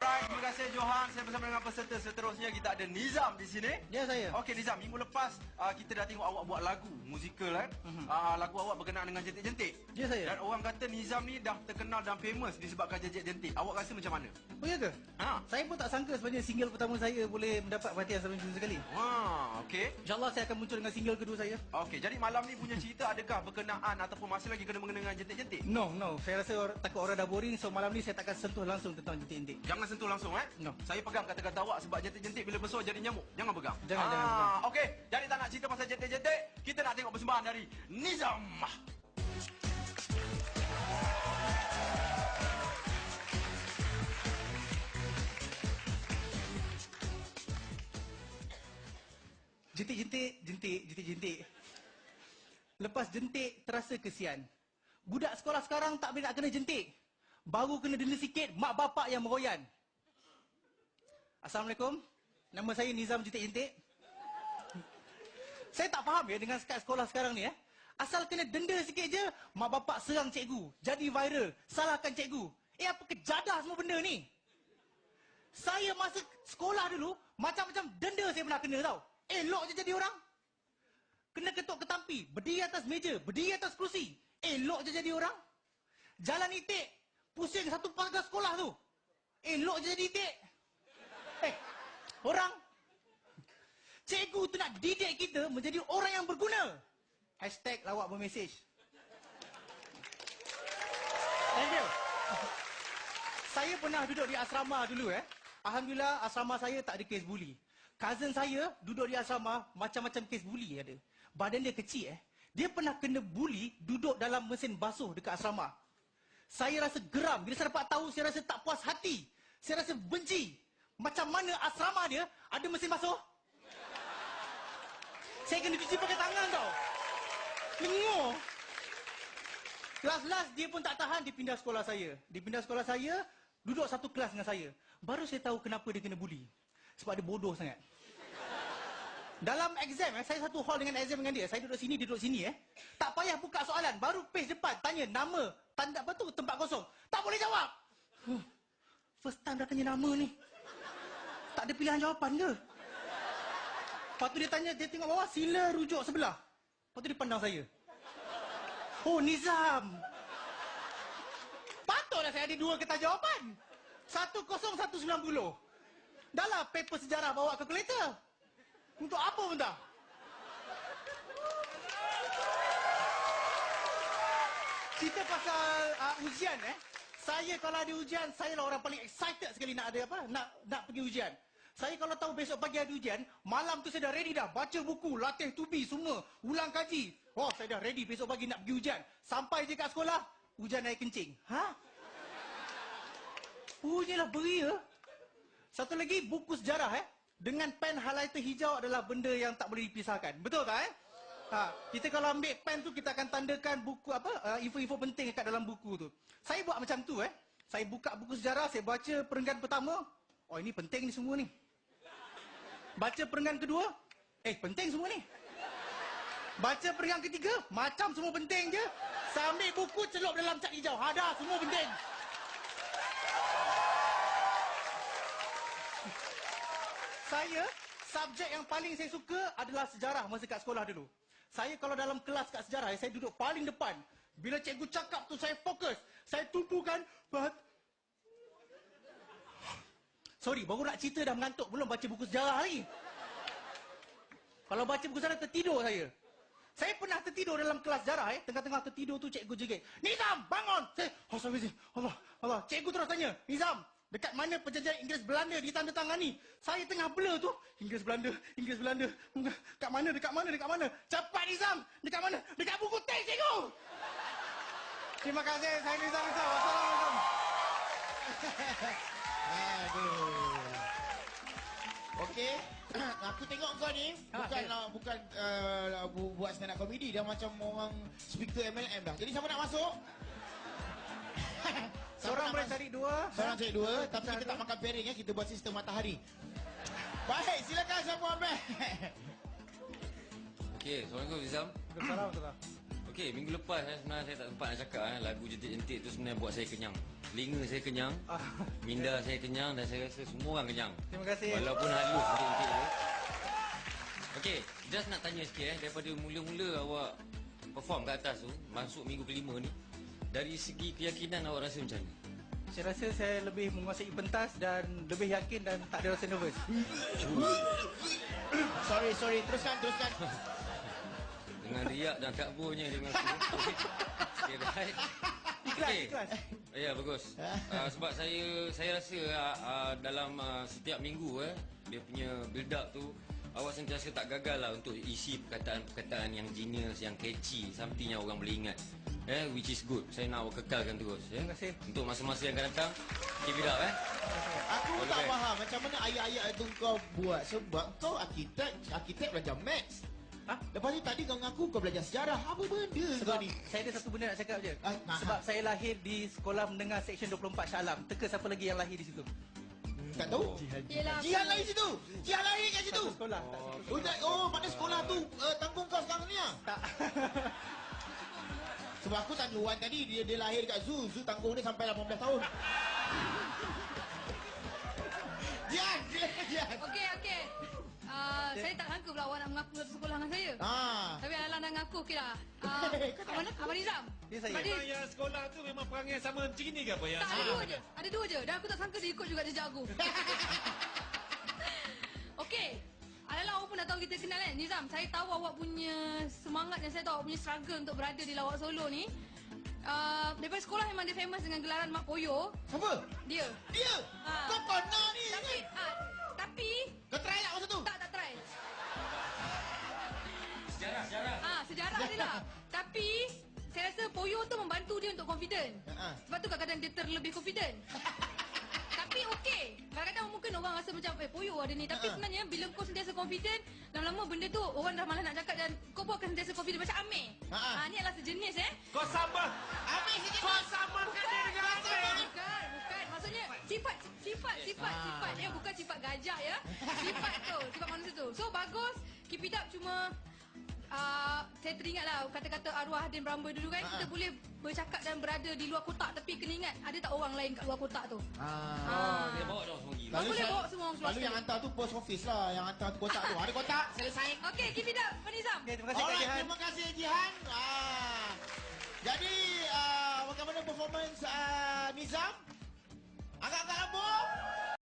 Alright, terima kasih Johan. Saya bersama dengan peserta seterusnya kita ada Nizam di sini. Ya saya. Okey Nizam, minggu lepas uh, kita dah tengok awak buat lagu musikal kan. Uh, lagu awak berkenaan dengan jentik-jentik. Ya saya. Dan orang kata Nizam ni dah terkenal dan famous disebabkan jentik-jentik. Awak rasa macam mana? Oh ya ke? Ha. Saya pun tak sangka sebenarnya single pertama saya boleh mendapat perhatian sampai macam sekali. Wah, okey. InsyaAllah saya akan muncul dengan single kedua saya. Okey, jadi malam ni punya cerita adakah berkenaan ataupun masih lagi kena mengenai dengan jentik-jentik? No, no. Saya rasa or- takut orang dah boring. So malam ni saya takkan sentuh langsung tentang jentik-jentik. Jangan sentuh langsung eh. No. Saya pegang kata-kata awak sebab jentik-jentik bila besar jadi nyamuk. Jangan pegang. Jangan, jangan pegang. Okey, jadi tak nak cerita pasal jentik-jentik, kita nak tengok persembahan dari Nizam. Jentik-jentik, jentik, jentik-jentik. Lepas jentik, terasa kesian. Budak sekolah sekarang tak boleh nak kena jentik. Baru kena denda sikit, mak bapak yang meroyan. Assalamualaikum. Nama saya Nizam Jentik-Jentik. Saya tak faham ya dengan sekat sekolah sekarang ni ya. Asal kena denda sikit je, mak bapak serang cikgu. Jadi viral, salahkan cikgu. Eh apa kejadah semua benda ni? Saya masa sekolah dulu, macam-macam denda saya pernah kena tau. Elok je jadi orang. Kena ketuk ketampi, berdiri atas meja, berdiri atas kerusi. Elok je jadi orang. Jalan itik, pusing satu pagar sekolah tu. Elok je jadi itik. Eh, orang. Cikgu tu nak didik kita menjadi orang yang berguna. Hashtag lawak bermesej. Thank you. Saya pernah duduk di asrama dulu eh. Alhamdulillah asrama saya tak ada kes buli. Cousin saya duduk di asrama macam-macam kes buli ada. Badan dia kecil eh. Dia pernah kena buli duduk dalam mesin basuh dekat asrama. Saya rasa geram. Bila saya dapat tahu, saya rasa tak puas hati. Saya rasa benci. Macam mana asrama dia ada mesin basuh? Saya kena cuci pakai tangan tau. Lengur. Last-last dia pun tak tahan, dia pindah sekolah saya. Dia pindah sekolah saya, duduk satu kelas dengan saya. Baru saya tahu kenapa dia kena buli. Sebab dia bodoh sangat. Dalam exam, eh, saya satu hall dengan exam dengan dia. Saya duduk sini, dia duduk sini. Eh. Tak payah buka soalan. Baru page depan, tanya nama, tanda apa tu, tempat kosong. Tak boleh jawab. Huh. First time dah tanya nama ni. Tak ada pilihan jawapan ke? Lepas tu dia tanya, dia tengok bawah, sila rujuk sebelah. Lepas tu dia pandang saya. Oh, Nizam. Patutlah saya ada dua kertas jawapan. Satu kosong, satu sembilan puluh. Dah lah paper sejarah bawa kalkulator. Untuk apa pun tak? Cerita pasal uh, ujian eh. Saya kalau ada ujian, saya lah orang paling excited sekali nak ada apa? Nak nak pergi ujian. Saya kalau tahu besok pagi ada ujian, malam tu saya dah ready dah. Baca buku, latih tubi semua. Ulang kaji. Oh, saya dah ready besok pagi nak pergi ujian. Sampai je kat sekolah, hujan air kencing. Ha? Punyalah beri ya. Satu lagi, buku sejarah eh. Dengan pen highlighter hijau adalah benda yang tak boleh dipisahkan. Betul tak eh? Ha, kita kalau ambil pen tu kita akan tandakan buku apa uh, info-info penting kat dalam buku tu. Saya buat macam tu eh. Saya buka buku sejarah, saya baca perenggan pertama. Oh ini penting ni semua ni. Baca perenggan kedua. Eh penting semua ni. Baca perenggan ketiga, macam semua penting je. Saya ambil buku celup dalam cat hijau. Ada semua penting. Saya, subjek yang paling saya suka adalah sejarah masa kat sekolah dulu. Saya kalau dalam kelas kat sejarah, saya duduk paling depan. Bila cikgu cakap tu, saya fokus. Saya tumpukan. Sorry, baru nak cerita dah mengantuk. Belum baca buku sejarah lagi. Kalau baca buku sejarah, tertidur saya. Saya pernah tertidur dalam kelas sejarah. Eh. Tengah-tengah tertidur tu, cikgu jerit. Nizam, bangun! Saya, oh, sorry, Allah, Allah. Cikgu terus tanya, Nizam, Dekat mana perjanjian Inggeris Belanda ditandatangani? Saya tengah blur tu. Inggeris Belanda, Inggeris Belanda. Dekat mana, dekat mana, dekat mana? Cepat Nizam! Dekat mana? Dekat buku teks, cikgu! Terima kasih, saya Nizam Nizam. Wassalamualaikum. Aduh. Okey. Aku tengok kau ni Ha, bukan ya. uh, bukan uh, bu- buat stand up comedy dah macam orang speaker MLM dah. Jadi siapa nak masuk? Seorang boleh cari dua. Seorang cari dua, tapi kita tak makan piring ya, kita buat sistem matahari. Baik, silakan siapa ambil. Okey, Assalamualaikum Zizam. Salam tu lah. Okey, minggu lepas eh, sebenarnya saya tak sempat nak cakap eh, lagu jentik-jentik tu sebenarnya buat saya kenyang. Telinga saya kenyang, Ah, minda saya kenyang dan saya rasa semua orang kenyang. Terima kasih. Walaupun halus sikit-sikit tu. Okey, just nak tanya sikit eh daripada mula-mula awak perform kat atas tu, masuk minggu kelima ni. Dari segi keyakinan awak rasa macam mana? Saya rasa saya lebih menguasai pentas dan lebih yakin dan tak ada rasa nervous. Sorry, sorry. Teruskan, teruskan. Dengan riak dan takburnya dengan aku. Okey, right. Ikhlas, Okey. ikhlas. Ya, bagus. Uh, sebab saya saya rasa uh, uh, dalam uh, setiap minggu eh dia punya build up tu awak sentiasa tak gagal lah untuk isi perkataan-perkataan yang genius, yang catchy, something yang orang boleh ingat. Eh, which is good. Saya nak awak kekalkan terus. Eh. Terima kasih. Untuk masa-masa yang akan datang, keep it up eh. Aku All the tak faham macam mana ayat-ayat itu kau buat sebab kau arkitek, arkitek belajar maths. Ha? Lepas ni tadi kau ngaku kau belajar sejarah. Apa benda Sebab kau ni? saya ada satu benda nak cakap je. Ah, ah, Sebab ah. saya lahir di sekolah mendengar Seksyen 24 Shah Alam. Teka siapa lagi yang lahir di situ? Hmm, tak tahu. Jihan lahir situ. Jihan lahir kat situ. Satu sekolah. Oh, tak- oh maknanya sekolah tu uh, tanggung kau sekarang ni ah. Tak. Sebab aku tanya Wan tadi dia dia lahir kat zoo. Zoo tanggung dia sampai 18 tahun. saya tak sangka pula awak nak mengaku satu sekolah dengan saya. Ah. Tapi Alang dah ngaku okey lah. Uh, Abang, Abang Nizam. Dia saya. Memang yang sekolah tu memang perangai sama macam ni ke apa yang tak, ada dua je. Ada dua je. Dan aku tak sangka dia ikut juga jejak aku. okey. Alang awak pun dah tahu kita kenal kan. Nizam, saya tahu awak punya semangat dan saya tahu awak punya struggle untuk berada di Lawak Solo ni. Uh, daripada sekolah memang dia famous dengan gelaran Mak Poyo. Siapa? Dia. Dia. Ah. Kau pernah ni. Tapi, uh, tapi Kau try tak masa tu? Tak, tak try. Sejarah, sejarah. Ah, sejarah dia lah. Tapi, saya rasa Poyo tu membantu dia untuk confident. Ha. Sebab tu kadang-kadang dia terlebih confident. Tapi okey. Kadang-kadang mungkin orang rasa macam, eh Poyo ada ni. Tapi Ha. sebenarnya bila kau sentiasa confident, lama-lama benda tu orang dah malas nak cakap dan kau pun akan sentiasa confident macam Amir. Ha. Ah, ni adalah sejenis eh. Kau sama. Ambil sikit. Kau samakan dia sifat sifat sifat Ah. sifat dia bukan sifat gajah ya. Sifat tu, sifat manusia tu. So bagus, keep it up cuma Uh, saya teringat lah kata-kata arwah Hadin Bramba dulu kan Ah. Kita boleh bercakap dan berada di luar kotak Tapi kena ingat ada tak orang lain kat luar kotak tu Ah. Ah. Dia bawa dah semua gila. Kau boleh bawa semua orang keluar Lalu sekali. yang hantar tu post office lah Yang hantar tu kotak tu Ada kotak Selesai Okay, keep it up Pak Nizam Okay, terima kasih Alright, Jihan. terima kasih Jihan. Ah. Jadi uh, bagaimana performance uh, Nizam? Agora acabou!